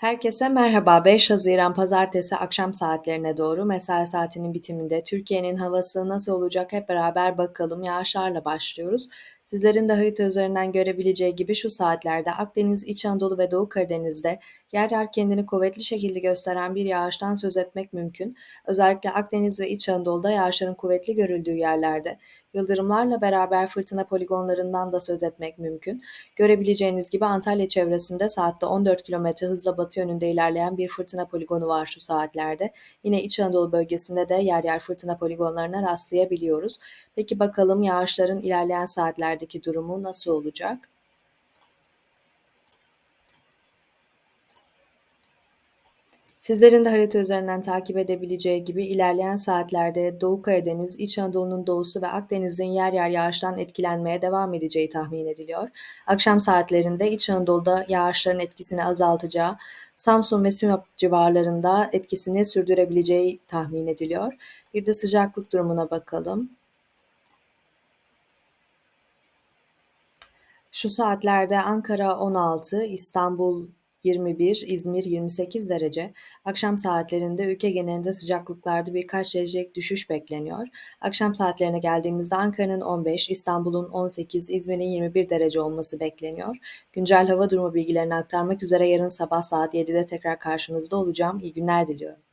Herkese merhaba. 5 Haziran Pazartesi akşam saatlerine doğru mesai saatinin bitiminde Türkiye'nin havası nasıl olacak hep beraber bakalım. Yağışlarla başlıyoruz. Sizlerin de harita üzerinden görebileceği gibi şu saatlerde Akdeniz, İç Anadolu ve Doğu Karadeniz'de yer yer kendini kuvvetli şekilde gösteren bir yağıştan söz etmek mümkün. Özellikle Akdeniz ve İç Anadolu'da yağışların kuvvetli görüldüğü yerlerde yıldırımlarla beraber fırtına poligonlarından da söz etmek mümkün. Görebileceğiniz gibi Antalya çevresinde saatte 14 km hızla batı yönünde ilerleyen bir fırtına poligonu var şu saatlerde. Yine İç Anadolu bölgesinde de yer yer fırtına poligonlarına rastlayabiliyoruz. Peki bakalım yağışların ilerleyen saatlerdeki durumu nasıl olacak? Sizlerin de harita üzerinden takip edebileceği gibi ilerleyen saatlerde Doğu Karadeniz, İç Anadolu'nun doğusu ve Akdeniz'in yer yer yağıştan etkilenmeye devam edeceği tahmin ediliyor. Akşam saatlerinde İç Anadolu'da yağışların etkisini azaltacağı, Samsun ve Sinop civarlarında etkisini sürdürebileceği tahmin ediliyor. Bir de sıcaklık durumuna bakalım. Şu saatlerde Ankara 16, İstanbul 21, İzmir 28 derece. Akşam saatlerinde ülke genelinde sıcaklıklarda birkaç derecelik düşüş bekleniyor. Akşam saatlerine geldiğimizde Ankara'nın 15, İstanbul'un 18, İzmir'in 21 derece olması bekleniyor. Güncel hava durumu bilgilerini aktarmak üzere yarın sabah saat 7'de tekrar karşınızda olacağım. İyi günler diliyorum.